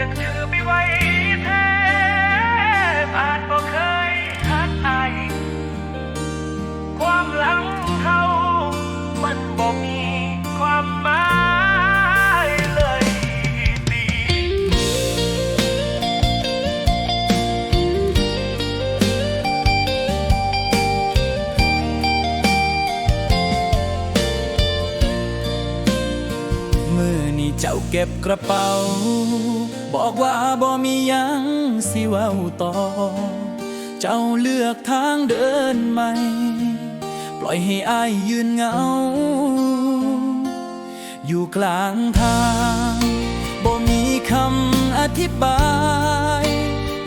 ยั เก็บกระเป๋า บอกว่าบ่มียังสิเว้าต่อ เจ้าเลือกทางเดินใหม่ ปล่อยให้อายยืนเหงา อยู่กลางทางบ่มีคำอธิบาย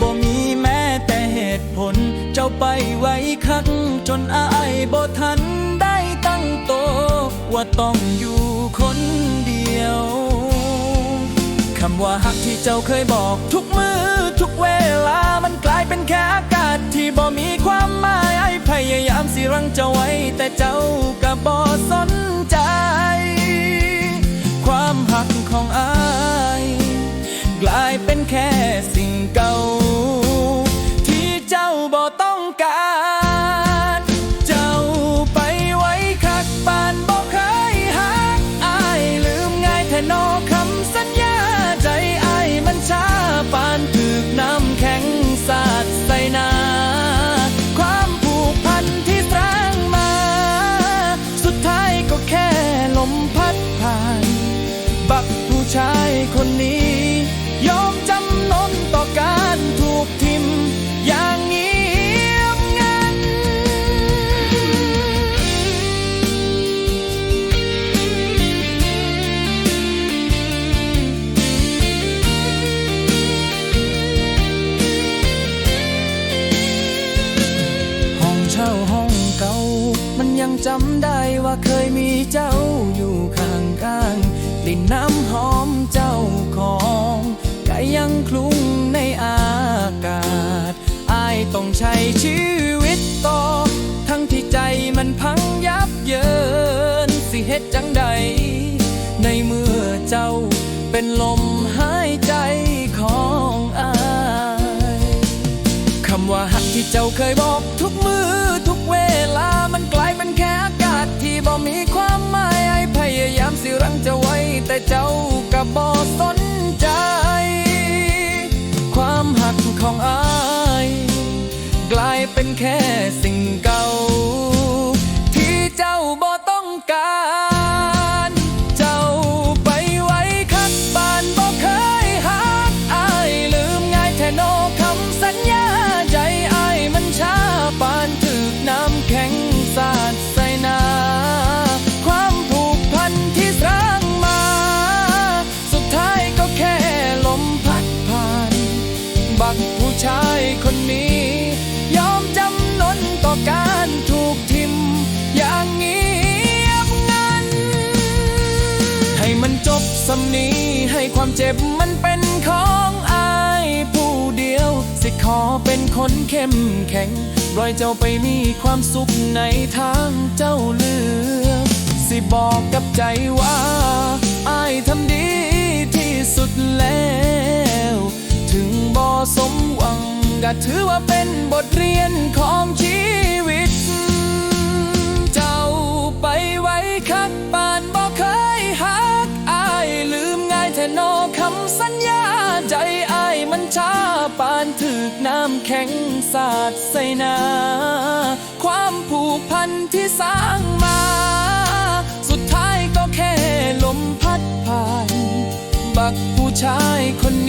บ่มีแม้แต่เหตุผล เจ้าไปไว้คัก จนอายบ่ทันได้ตั้งโตว่าต้องอยู่คนเดียว คำว่าหักที่เจ้าเคยบอก ทุกมือทุกเวลา มันกลายเป็นแค่อากาศที่บ่มีความหมายไอพยายามสิรังเจ้าไว้แต่เจ้าก็บอก ฟ้าปานถึกน้ำแข็งสาดใส่หนา ยังจำได้ว่าเคยมีเจ้าอยู่ข้างกางกลิ่นน้ำหอมเจ้าของก็ยังคลุ้งในอากาศอายต้องใช้ชีวิตต่อ ทั้งที่ใจมันพังยับเยิน สิเฮ็ดจังใด ในเมื่อเจ้าเป็นลมหายใจของอาย คำว่าหักที่เจ้าเคยบอกทุกมือ มีความหมายไอ้พยายามสิรังจะไว้ แต่เจ้ากับบ่สนใจ ความหักของอาย กลายเป็นแค่สิ่งเก่า บักผู้ชายคนนี้ ยอมจำนนต่อการถูกทิม อย่างเงียบงัน ให้มันจบสำนีให้ความเจ็บมันเป็นของอายผู้เดียว สิขอเป็นคนเข้มแข็งปล่อยเจ้าไปมีความสุขในทางเจ้าเลือกสิบอกกับใจว่าอายทำดีที่สุด ถือว่าเป็นบทเรียนของชีวิต เจ้าไปไว้คักปานบ่เคยหักอายลืมง่ายแท่นอคำสัญญาใจอายมันช้าปานถึกน้ำแข็งสาดใส่นา ความผูกพันที่สร้างมา สุดท้ายก็แค่ลมพัดผ่าน บักผู้ชายคนนี้